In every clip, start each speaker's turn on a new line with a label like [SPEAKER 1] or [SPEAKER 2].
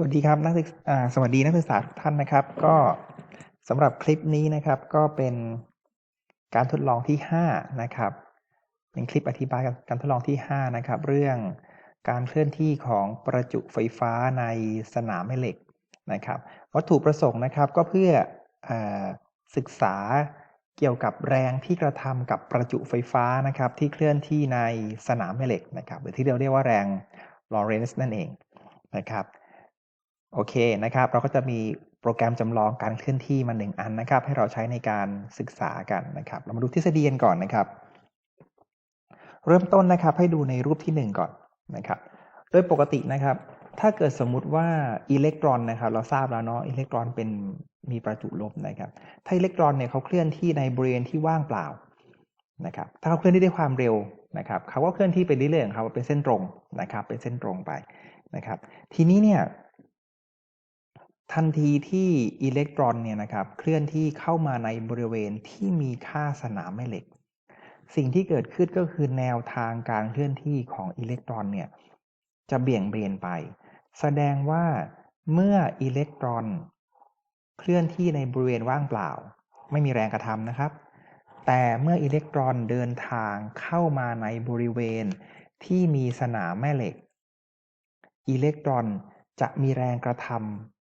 [SPEAKER 1] สวัสดีครับนักศึกษาสวัสดีนักศึกษาทุกท่านนะครับ ก็สำหรับคลิปนี้นะครับก็เป็นการทดลองที่ 5 นะครับ เป็นคลิปอธิบายการทดลองที่ 5 นะครับ เรื่องการเคลื่อนที่ของประจุไฟฟ้าในสนามแม่เหล็กนะครับ วัตถุประสงค์นะครับก็เพื่ออศึกษาเกี่ยวกับแรงที่กระทำกับประจุไฟฟ้านะครับ ที่เคลื่อนที่ในสนามแม่เหล็กนะครับ หรือที่เราเรียกว่าแรงลอเรนซ์นั่นเองนะครับ โอเคนะครับ เราก็จะมีโปรแกรมจำลองการเคลื่อนที่มาหนึ่งอันนะครับ ให้เราใช้ในการศึกษากันนะครับ เรามาดูทฤษฎีกันก่อนนะครับ เริ่มต้นนะครับให้ดูในรูปที่ 1 ก่อนนะครับ โดยปกตินะครับ ถ้าเกิดสมมุติว่าอิเล็กตรอนนะครับ เราทราบแล้วเนาะอิเล็กตรอนเป็นมีประจุลบนะครับ ถ้าอิเล็กตรอนเนี่ยเขาเคลื่อนที่ในบริเวณที่ว่างเปล่านะครับ ถ้าเขาเคลื่อนที่ด้วยความเร็วนะครับเขาก็เคลื่อนที่ไปเรื่อยๆของเขาเป็นเส้นตรงนะครับ เป็นเส้นตรงไปนะครับ ทีนี้เนี่ย ทันทีที่อิเล็กตรอนเนี่ยนะครับเคลื่อนที่เข้ามาในบริเวณที่มีค่าสนามแม่เหล็ก สิ่งที่เกิดขึ้นก็คือแนวทางการเคลื่อนที่ของอิเล็กตรอนเนี่ยจะเบี่ยงเบนไป แสดงว่าเมื่ออิเล็กตรอน เคลื่อนที่ในบริเวณว่างเปล่า ไม่มีแรงกระทำนะครับ แต่เมื่ออิเล็กตรอนเดินทางเข้ามาในบริเวณที่มีสนามแม่เหล็ก อิเล็กตรอนจะมีแรงกระทำ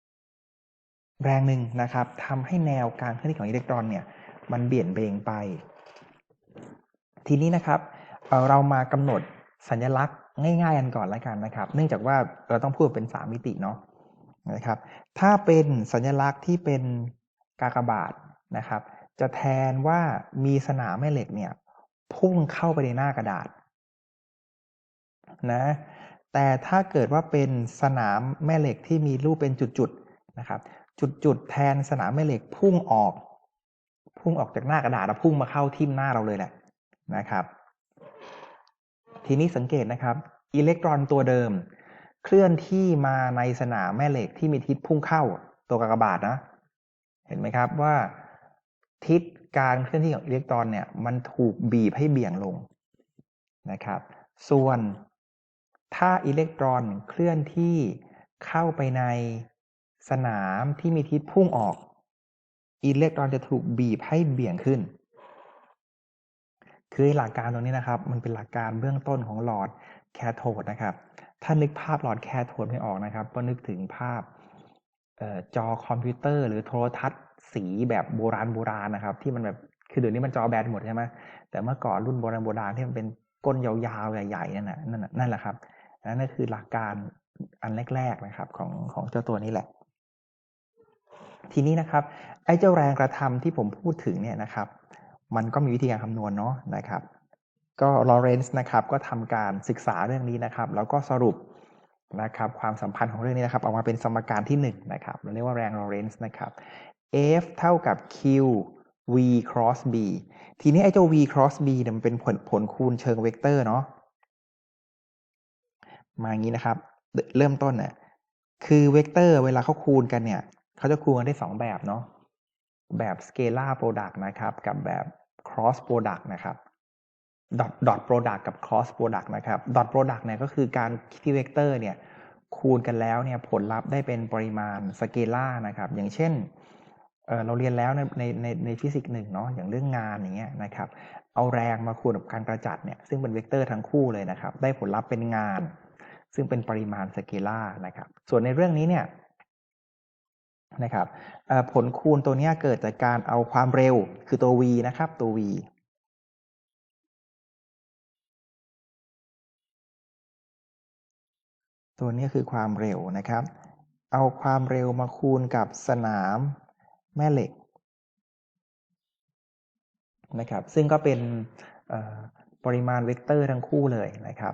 [SPEAKER 1] แรงหนึ่งนะครับทำให้แนวการเคลื่อนที่ของอิเล็กตรอนเนี่ยมันเบี่ยนเบงไป ทีนี้นะครับเเรามากำหนดสัญลักษณ์ง่ายๆกันก่อนแล้วกันนะครับ เนื่องจากว่าเราต้องพูดเป็นสามมิติเนาะนะครับ ถ้าเป็นสัญลักษณ์ที่เป็นกากบาทนะครับ จะแทนว่ามีสนามแม่เหล็กเนี่ยพุ่งเข้าไปในหน้ากระดาษนะแต่ถ้าเกิดว่าเป็นสนามแม่เหล็กที่มีรูปเป็นจุดๆนะครับ จุดๆแทนสนามแม่เหล็กพุ่งออก พุ่งออกจากหน้ากระดาษแล้วพุ่งมาเข้าทิ่มหน้าเราเลยแหละนะครับ ทีนี้สังเกตนะครับ อิเล็กตรอนตัวเดิม เคลื่อนที่มาในสนามแม่เหล็กที่มีทิศพุ่งเข้าตัวกากบาทนะ เห็นไหมครับว่า ทิศการเคลื่อนที่ของอิเล็กตรอนเนี่ยมันถูกบีบให้เบี่ยงลงนะครับ ส่วนถ้าอิเล็กตรอนเคลื่อนที่เข้าไปใน สนามที่มีทิศพุ่งออก อิเล็กตรอนจะถูกบีบให้เบี่ยงขึ้น คือหลักการตรงนี้นะครับ มันเป็นหลักการเบื้องต้นของหลอดแคโทดนะครับ ถ้านึกภาพหลอดแคโทดไม่ออกนะครับ ก็นึกถึงภาพจอคอมพิวเตอร์ หรือโทรทัศน์สีแบบโบราณโบราณนะครับ ที่มันแบบคือเดี๋ยวนี้มันจอแบนหมดใช่ไหมแต่เมื่อก่อนรุ่นโบราณโบราณที่มันเป็นก้นยาวๆใหญ่ๆนั่นแหละนั่นแหละครับนั่นคือหลักการอันแรกๆนะครับของของเจ้าตัวนี้แหละ ทีนี้นะครับไอ้เจ้าแรงกระทำที่ผมพูดถึงเนี่ยนะครับมันก็มีวิธีการคำนวณเนาะนะครับ ก็ลอเรนซ์นะครับก็ทำการศึกษาเรื่องนี้นะครับ แล้วก็สรุปนะครับความสัมพันธ์ของเรื่องนี้นะครับออกมาเป็นสมการที่1นนะครับเราเรียกว่าแรงลอเรนซ์นะครับ F เท่ากับ Q v cross b ทีนี้ไอ้เจ้า v cross b เนี่ยมันเป็นผลผลคูณเชิงเวกเตอร์เนาะมาอย่างนี้นะครับ เริ่มต้นเนี่ยคือเวกเตอร์เวลาเขาคูณกันเนี่ย เขาจะคูณกันได้สองแบบเนาะแบบ scalar product นะครับ กับแบบ cross product นะครับ dot dot product กับ cross product นะครับ dot product เนี่ยก็คือการที่เวกเตอร์เนี่ยคูณกันแล้วเนี่ยผลลัพธ์ได้เป็นปริมาณสเกลาร์นะครับ อย่างเช่นเเราเรียนแล้วในในในในฟิสิกส์หนึ่งเนาะอย่างเรื่องงานอย่างเงี้ยนะครับ เอาแรงมาคูณกับการกระจัดเนี่ยซึ่งเป็นเวกเตอร์ทั้งคู่เลยนะครับ ได้ผลลัพธ์เป็นงาน ซึ่งเป็นปริมาณสเกลารนะครับ ส่วนในเรื่องนี้เนี่ย นะครับผลคูณตัวนี้เกิดจากการเอาความเร็วคือตัว v นะครับตัว v ตัวนี้คือความเร็วนะครับ เอาความเร็วมาคูณกับสนามแม่เหล็กนะครับ ซึ่งก็เป็นปริมาณเวกเตอร์ทั้งคู่เลยนะครับ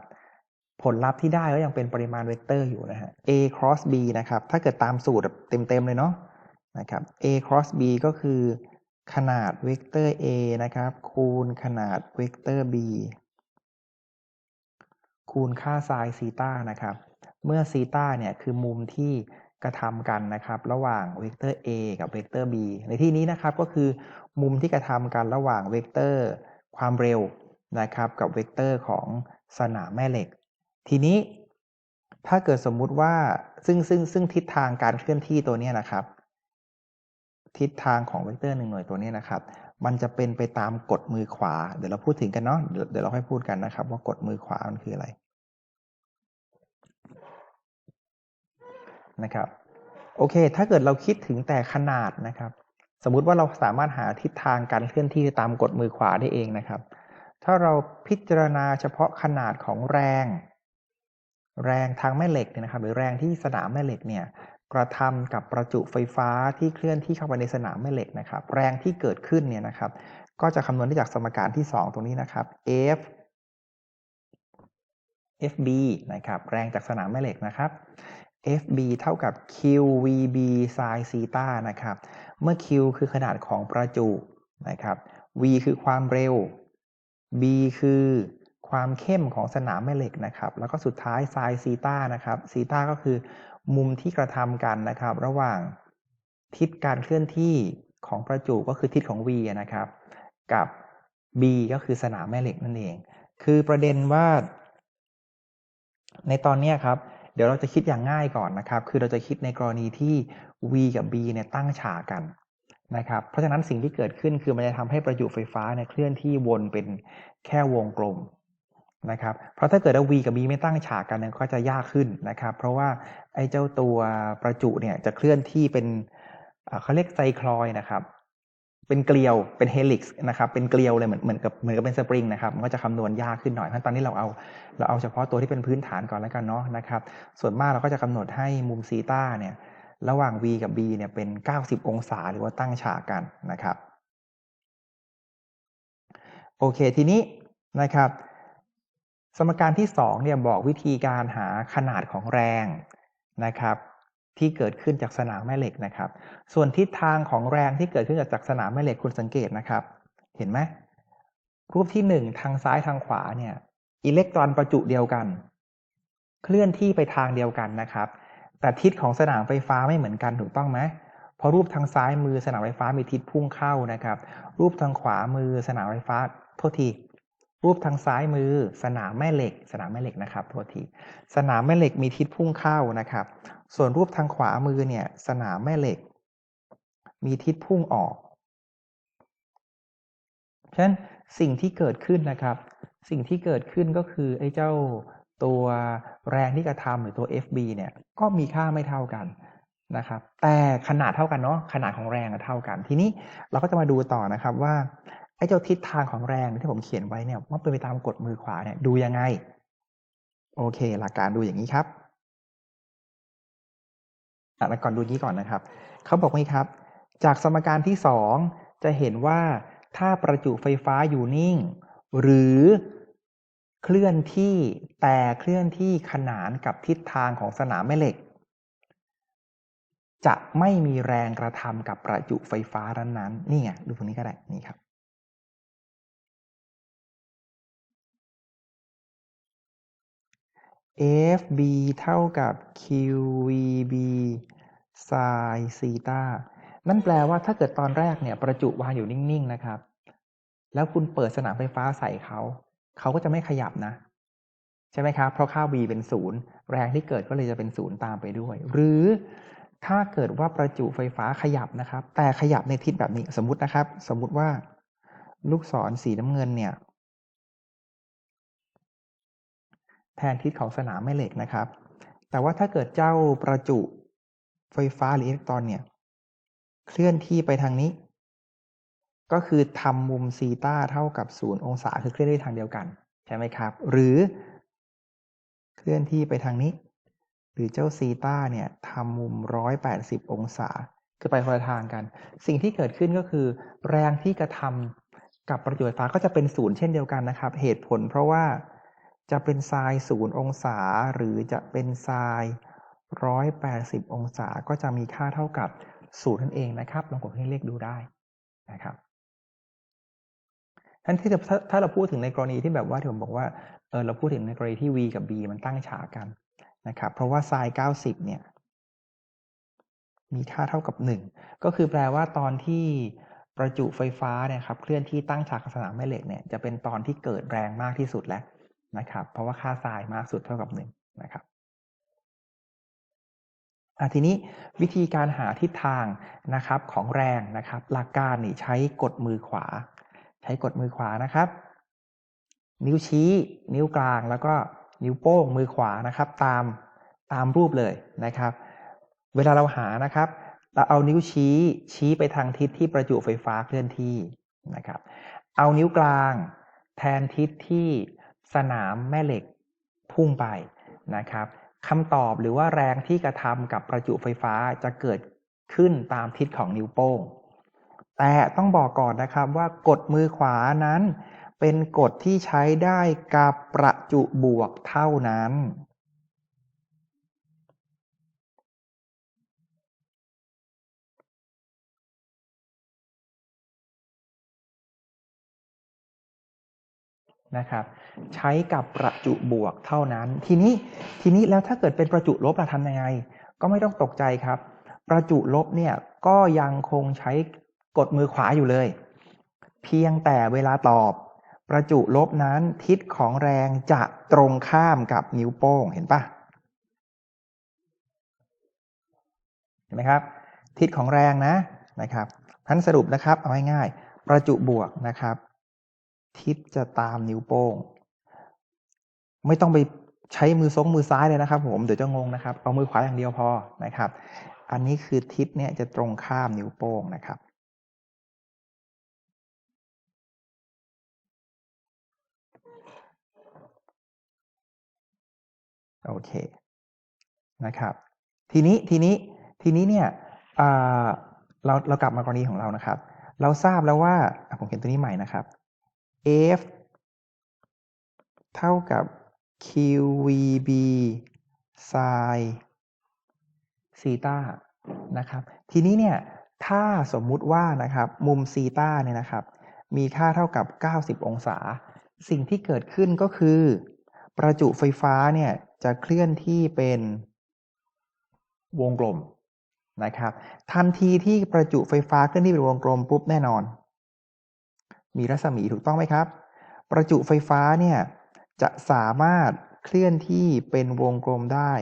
[SPEAKER 1] ผลลัพธ์ที่ได้ก็ยังเป็นปริมาณเวกเตอร์อยู่นะฮะ a cross b นะครับ ถ้าเกิดตามสูตรเต็มๆเลยเนาะนะครับ a cross b ก็คือ ขนาดเวกเตอร์ a นะครับ คูณขนาดเวกเตอร์ b คูณค่าไซน์ซีตานะครับ เมื่อซีตาเนี่ยคือมุมที่กระทำกันนะครับ ระหว่างเวกเตอร์ a กับเวกเตอร์ b ในที่นี้นะครับก็คือมุมที่กระทำกันระหว่างเวกเตอร์ ความเร็วนะครับ กับเวกเตอร์ของสนามแม่เหล็ก ทีนี้ถ้าเกิดสมมุติว่าซึ่งซึ่งซึ่งทิศทางการเคลื่อนที่ตัวนี้นะครับ ทิศทางของเวกเตอร์หนึ่งหน่วยตัวนี้นะครับ มันจะเป็นไปตามกฎมือขวา เดี๋ยวเราพูดถึงกันเนาะเดี๋ยวเราค่อยพูดกันนะครับ ว่ากฎมือขวามันคืออะไรนะครับโอเค ถ้าเกิดเราคิดถึงแต่ขนาดนะครับ สมมุติว่าเราสามารถหาทิศทางการเคลื่อนที่ตามกฎมือขวาได้เองนะครับ ถ้าเราพิจารณาเฉพาะขนาดของแรง แรงทางแม่เหล็กเนี่ยนะครับ หรือแรงที่สนามแม่เหล็กเนี่ยกระทำกับประจุไฟฟ้าที่เคลื่อนที่เข้าไปในสนามแม่เหล็กนะครับ แรงที่เกิดขึ้นเนี่ยนะครับ ก็จะคำนวณได้จากสมการที่ 2 ตรงนี้นะครับ F FB นะครับ แรงจากสนามแม่เหล็กนะครับ FB เท่ากับ QVB sin ซีตานะครับ เมื่อ Q คือขนาดของประจุนะครับ V คือความเร็ว B คือ ความเข้มของสนามแม่เหล็กนะครับ แล้วก็สุดท้าย sin ซีตานะครับซีตาก็คือมุมที่กระทำกันนะครับ ระหว่างทิศการเคลื่อนที่ของประจุก็คือทิศของ V นะครับ กับ B ก็คือสนามแม่เหล็กนั่นเอง คือประเด็นว่า ในตอนนี้ครับ เดี๋ยวเราจะคิดอย่างง่ายก่อนนะครับ คือเราจะคิดในกรณีที่ V กับ B เนี่ยตั้งฉากกันนะครับ เพราะฉะนั้นสิ่งที่เกิดขึ้นคือมันจะทำให้ประจุไฟฟ้าเนี่ยเคลื่อนที่วนเป็นแค่วงกลม นะครับเพราะถ้าเกิดว่า V กับ B ไม่ตั้งฉากกันเนี่ยก็จะยากขึ้นนะครับ เพราะว่าไอ้เจ้าตัวประจุเนี่ยจะเคลื่อนที่เป็นเขาเรียกไซคลอยนะครับเป็นเกลียวเป็นเฮลิกซ์นะครับเป็นเกลียวเลยเหมือนเหมือนกับเหมือนกับเป็นสปริงนะครับมันก็จะคำนวณยากขึ้นหน่อยเพราะตอนนี้เราเอาเราเอาเฉพาะตัวที่เป็นพื้นฐานก่อนแล้วกันเนาะนะครับส่วนมากเราก็จะกำหนดให้มุมซีตาเนี่ยระหว่าง v กับ b เนี่ยเป็น 90 องศาหรือว่าตั้งฉากกันนะครับโอเคทีนี้นะครับ สมการที่2เนี่ยบอกวิธีการหาขนาดของแรงนะครับ ที่เกิดขึ้นจากสนามแม่เหล็กนะครับ ส่วนทิศทางของแรงที่เกิดขึ้นจากสนามแม่เหล็กคุณสังเกตนะครับ เห็นไหมรูปที่ 1 ทางซ้ายทางขวาเนี่ยอิเล็กตรอนประจุเดียวกัน เคลื่อนที่ไปทางเดียวกันนะครับ แต่ทิศของสนามไฟฟ้าไม่เหมือนกันถูกต้องไหมเพราะรูปทางซ้ายมือสนามไฟฟ้ามีทิศพุ่งเข้านะครับ รูปทางขวามือสนามไฟฟ้าโทษที รูปทางซ้ายมือ สนามแม่เหล็ก สนามแม่เหล็กนะครับโทษทีสนามแม่เหล็กมีทิศพุ่งเข้านะครับ ส่วนรูปทางขวามือเนี่ยสนามแม่เหล็ก มีทิศพุ่งออกฉะนั้นสิ่งที่เกิดขึ้นนะครับ สิ่งที่เกิดขึ้นก็คือไอ้เจ้าตัวแรงที่กระทำหรือตัว FB เนี่ยก็มีค่าไม่เท่ากันนะครับ แต่ขนาดเท่ากันเนาะขนาดของแรงเท่ากัน ทีนี้เราก็จะมาดูต่อนะครับว่า เจ้าทิศทางของแรงที่ผมเขียนไว้เนี่ยว่าเป็นไปตามกฎมือขวาเนี่ยดูยังไง โอเค หลักการดูอย่างนี้ครับอะก่อนดูนี้ก่อนนะครับเขาบอกว่าครับ จากสมการที่สองจะเห็นว่าถ้าประจุไฟฟ้าอยู่นิ่ง หรือเคลื่อนที่แต่เคลื่อนที่ขนานกับทิศทางของสนามแม่เหล็ก จะไม่มีแรงกระทำกับประจุไฟฟ้านั้นๆนี่ไงดูตรงนี้ก็ได้นี่ครับ FB เท่ากับ QVB sin ซีตานั่นแปลว่าถ้าเกิดตอนแรกเนี่ยประจุวางอยู่นิ่ง ๆ นะครับ แล้วคุณเปิดสนามไฟฟ้าใส่เขา เขาก็จะไม่ขยับนะ ใช่ไหมครับ เพราะค่า v เป็นศูนย์แรงที่เกิดก็เลยจะเป็นศูนย์ตามไปด้วย หรือถ้าเกิดว่าประจุไฟฟ้าขยับนะครับ แต่ขยับในทิศแบบนี้สมมตินะครับ สมมติว่าลูกศรสีน้ำเงินเนี่ย แทนทิศของสนามแม่เหล็กนะครับ แต่ว่าถ้าเกิดเจ้าประจุไฟฟ้าหรืออิเล็กตรอนเนี่ย เคลื่อนที่ไปทางนี้ ก็คือทำมุมซีตาเท่ากับศูนย์องศาคือเคลื่อนที่ทางเดียวกัน ใช่ไหมครับ หรือเคลื่อนที่ไปทางนี้ หรือเจ้าซีตาเนี่ยทำมุมร้อยแปดสิบองศา คือไปคนละทางกัน สิ่งที่เกิดขึ้นก็คือ แรงที่กระทำกับประจุไฟฟ้าก็จะเป็นศูนย์เช่นเดียวกันนะครับ เหตุผลเพราะว่า จะเป็นไซน์ศูนย์องศา หรือจะเป็นไซน์ร้อยแปดสิบองศาก็จะมีค่าเท่ากับศูนย์นั่นเองนะครับลองกดให้เลขดูได้นะครับท่านที่ถ้าถ้าเราพูดถึงในกรณีที่แบบว่าที่ผมบอกว่าเออเราพูดถึงในกรณีที่ v กับ b มันตั้งฉากกันนะครับ เพราะว่า sin 90 เนี่ย มีค่าเท่ากับ 1 ก็คือแปลว่าตอนที่ประจุไฟฟ้าเนี่ยครับเคลื่อนที่ตั้งฉากกับสนามแม่เหล็กเนี่ยจะเป็นตอนที่เกิดแรงมากที่สุดแล้ว นะครับ เพราะว่าค่า sin มากสุดเท่ากับ1นะครับทีนี้วิธีการหาทิศทางนะครับของแรงนะครับ หลักการนี่ใช้กดมือขวา ใช้กดมือขวานะครับ นิ้วชี้ นิ้วกลางแล้วก็นิ้วโป้งมือขวานะครับ ตามตามรูปเลยนะครับ เวลาเราหานะครับ เราเอานิ้วชี้ชี้ไปทางทิศที่ประจุไฟฟ้าเคลื่อนที่นะครับ เอานิ้วกลาง แทนทิศที่ สนามแม่เหล็กพุ่งไปนะครับคำตอบหรือว่าแรงที่กระทำกับประจุไฟฟ้าจะเกิดขึ้นตามทิศของนิ้วโป้ง แต่ต้องบอกก่อนนะครับว่ากดมือขวานั้น เป็นกฎที่ใช้ได้กับประจุบวกเท่านั้นนะครับ ใช้กับประจุบวกเท่านั้น ทีนี้ทีนี้แล้วถ้าเกิดเป็นประจุลบเราทำยังไง ก็ไม่ต้องตกใจครับ ประจุลบเนี่ยก็ยังคงใช้กดมือขวาอยู่เลย เพียงแต่เวลาตอบ ประจุลบนั้นทิศของแรงจะตรงข้ามกับนิ้วโป้งเห็นปะเห็นไหมครับ ทิศของแรงนะนะครับท่านสรุปนะครับเอาง่ายๆประจุบวกนะครับ ทิศจะตามนิ้วโป้ง ไม่ต้องไปใช้มือซงมือซ้ายเลยนะครับ ผมเดี๋ยวจะงงนะครับ เอามือขวาอย่างเดียวพอนะครับ อันนี้คือทิศเนี่ยจะตรงข้ามนิ้วโป้งนะครับ โอเคนะครับ ทีนี้ทีนี้ทีนี้เนี่ยเราเรากลับมากรณีของเรานะครับ เราทราบแล้วว่าผมเขียนตัวนี้ใหม่นะครับ f เท่ากับ qvb sin ซีตานะครับ ทีนี้เนี่ย ถ้าสมมุติว่านะครับ มุมซีตาเนี่ยนะครับ มีค่าเท่ากับ 90 องศา สิ่งที่เกิดขึ้นก็คือ ประจุไฟฟ้าเนี่ย จะเคลื่อนที่เป็นวงกลมนะครับ ทันทีที่ประจุไฟฟ้าเคลื่อนที่เป็นวงกลมปุ๊บแน่นอน มีรัศมีถูกต้องไหมครับ ประจุไฟฟ้าเนี่ย จะสามารถเคลื่อนที่เป็นวงกลมได้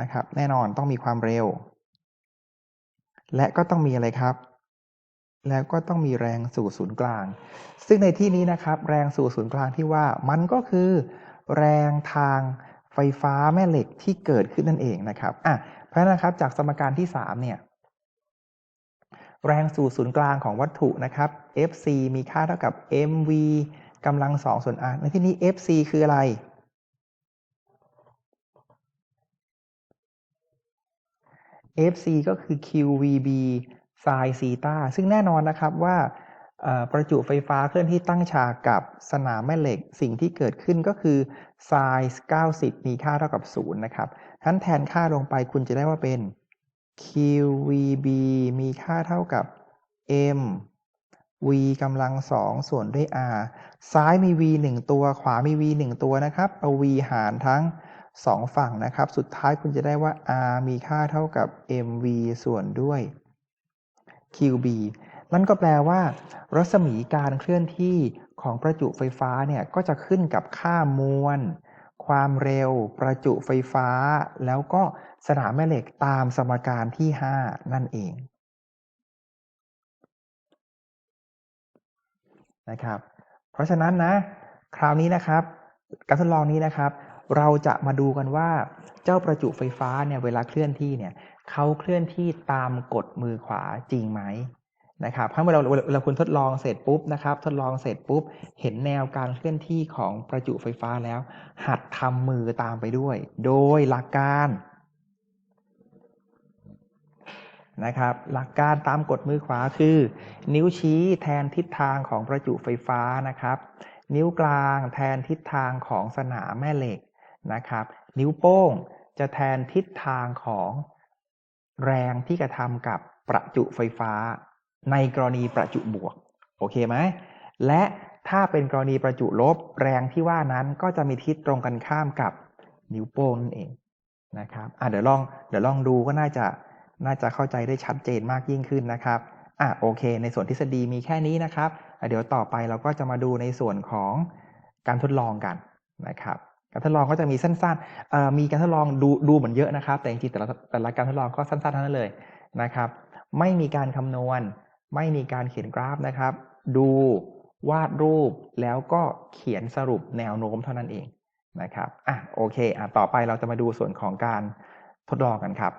[SPEAKER 1] นะครับ แน่นอนต้องมีความเร็ว และก็ต้องมีอะไรครับ แล้วก็ต้องมีแรงสู่ศูนย์กลาง ซึ่งในที่นี้นะครับ แรงสู่ศูนย์กลางที่ว่ามันก็คือ แรงทางไฟฟ้าแม่เหล็กที่เกิดขึ้นนั่นเองนะครับอะเพราะฉะนั้นครับจากสมการที่ 3 เนี่ย แรงสู่ศูนย์กลางของวัตถุนะครับ Fc มีค่าเท่ากับ mv กำลังสองส่วน r ในที่นี้ Fc คืออะไร Fc ก็คือ QVB sin ซีตาซึ่งแน่นอนนะครับว่าประจุไฟฟ้าเคลื่อนที่ตั้งฉากกับสนามแม่เหล็กสิ่งที่เกิดขึ้นก็คือ sin 90 มีค่าเท่ากับ 0 นะครับท่านแทนค่าลงไปคุณจะได้ว่าเป็น QVB มีค่าเท่ากับ m v กำลังสองส่วนด้วย r ซ้ายมี v 1 ตัว ขวามี v 1 ตัวนะครับ เอา v หารทั้ง 2 ฝั่งนะครับ สุดท้ายคุณจะได้ว่า r มีค่าเท่ากับ mv ส่วนด้วย qb นั่นก็แปลว่า รัศมีการเคลื่อนที่ของประจุไฟฟ้าเนี่ยก็จะขึ้นกับค่ามวล ความเร็ว ประจุไฟฟ้า แล้วก็สนามแม่เหล็กตามสมการที่ 5 นั่นเอง นะครับ เพราะฉะนั้นนะ คราวนี้นะครับ การทดลองนี้นะครับ เราจะมาดูกันว่าเจ้าประจุไฟฟ้าเนี่ยเวลาเคลื่อนที่เนี่ยเขาเคลื่อนที่ตามกฎมือขวาจริงไหมนะครับเพราเวลาเวลาคุณทดลองเสร็จปุ๊บนะครับ ทดลองเสร็จปุ๊บ เห็นแนวการเคลื่อนที่ของประจุไฟฟ้าแล้ว หัดทำมือตามไปด้วย โดยหลักการ นะครับ หลักการตามกฎมือขวาคือ นิ้วชี้แทนทิศทางของประจุไฟฟ้านะครับ นิ้วกลางแทนทิศทางของสนามแม่เหล็กนะครับ นิ้วโป้งจะแทนทิศทางของแรงที่กระทำกับประจุไฟฟ้า ในกรณีประจุบวก โอเคไหมและถ้าเป็นกรณีประจุลบแรงที่ว่านั้นก็จะมีทิศตรงกันข้ามกับนิ้วโป้งนั่นเองนะครับอะเดี๋ยวลองเดี๋ยวลองดูก็น่าจะ น่าจะเข้าใจได้ชัดเจนมากยิ่งขึ้นนะครับอะโอเค ในส่วนทฤษฎีมีแค่นี้นะครับ เดี๋ยวต่อไปเราก็จะมาดูในส่วนของการทดลองกันนะครับ การทดลองก็จะมีสั้นๆมีการทดลองดูดูเหมือนเยอะนะครับ แต่จริงๆแต่ละแต่ละการทดลองก็สั้นๆทั้งนั้นเลยนะครับ ไม่มีการคำนวณ ไม่มีการเขียนกราฟนะครับ ดูวาดรูปแล้วก็เขียนสรุปแนวโน้มเท่านั้นเองนะครับ อะโอเค อะต่อไปเราจะมาดูส่วนของการทดลองกันครับ